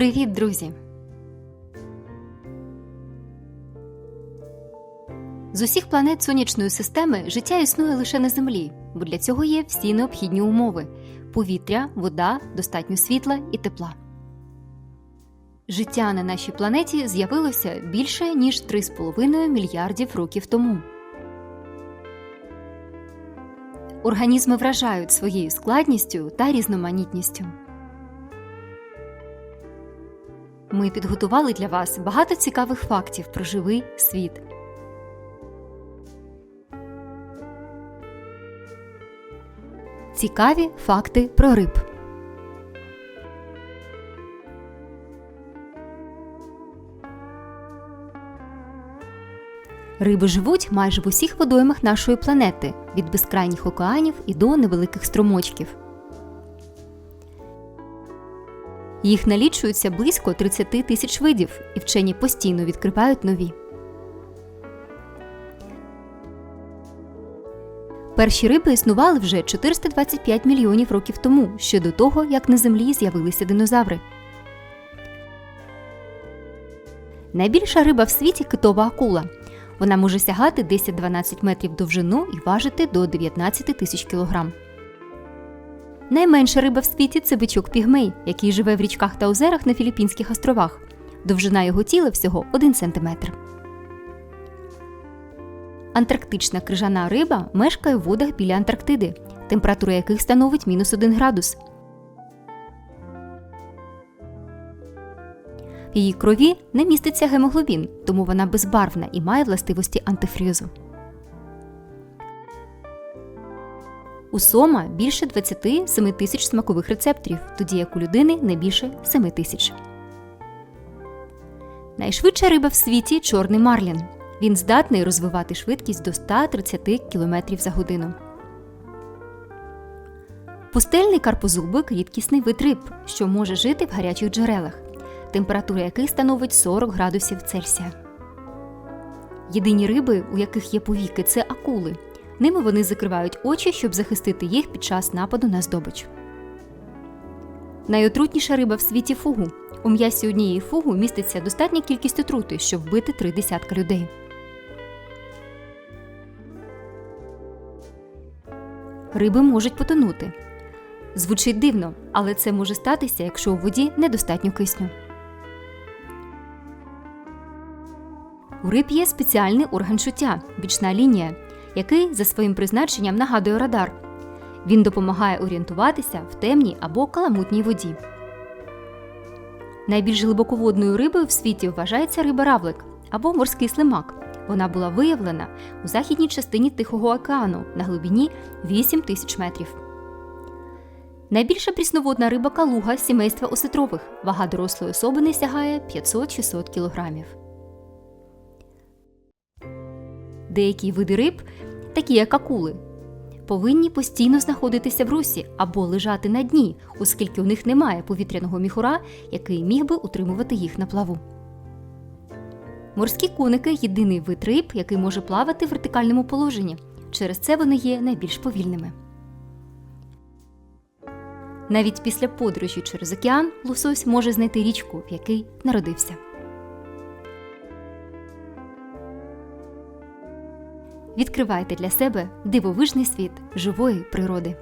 Привіт, друзі! З усіх планет сонячної системи життя існує лише на Землі, бо для цього є всі необхідні умови: повітря, вода, достатньо світла і тепла. Життя на нашій планеті з'явилося більше ніж 3,5 мільярдів років тому. Організми вражають своєю складністю та різноманітністю. Ми підготували для вас багато цікавих фактів про живий світ. Цікаві факти про риб. Риби живуть майже в усіх водоймах нашої планети від безкрайніх океанів і до невеликих струмочків. Їх налічується близько 30 тисяч видів, і вчені постійно відкривають нові. Перші риби існували вже 425 мільйонів років тому, ще до того, як на землі з'явилися динозаври. Найбільша риба в світі китова акула. Вона може сягати 10-12 метрів довжину і важити до 19 тисяч кілограм. Найменша риба в світі це бичок пігмей, який живе в річках та озерах на Філіппінських островах. Довжина його тіла всього 1 см. Антарктична крижана риба мешкає в водах біля Антарктиди, температура яких становить мінус 1 градус. В її крові не міститься гемоглобін, тому вона безбарвна і має властивості антифрізу. У сома більше 27 тисяч смакових рецепторів, тоді як у людини не більше 7 тисяч. Найшвидша риба в світі чорний марлін. Він здатний розвивати швидкість до 130 км за годину. Пустельний карпозубик рідкісний вид риб, що може жити в гарячих джерелах, температура яких становить 40 градусів Цельсія. Єдині риби, у яких є повіки, це акули. Ними вони закривають очі, щоб захистити їх під час нападу на здобич. Найотрутніша риба в світі фугу. У м'ясі однієї фугу міститься достатня кількість отрути, щоб вбити три десятка людей. Риби можуть потонути. Звучить дивно, але це може статися, якщо у воді недостатньо кисню. У риб є спеціальний орган чуття бічна лінія, який за своїм призначенням нагадує радар. Він допомагає орієнтуватися в темній або каламутній воді. Найбільш глибоководною рибою в світі вважається риба равлик або морський слимак. Вона була виявлена у західній частині Тихого океану на глибині 8 тисяч метрів. Найбільша прісноводна риба калуга сімейства осетрових. Вага дорослої особини сягає 500-600 кілограмів. Деякі види риб, такі як акули, повинні постійно знаходитися в русі або лежати на дні, оскільки у них немає повітряного міхура, який міг би утримувати їх на плаву. Морські коники єдиний вид риб, який може плавати в вертикальному положенні. Через це вони є найбільш повільними. Навіть після подорожі через океан лосось може знайти річку, в якій народився. Відкривайте для себе дивовижний світ живої природи.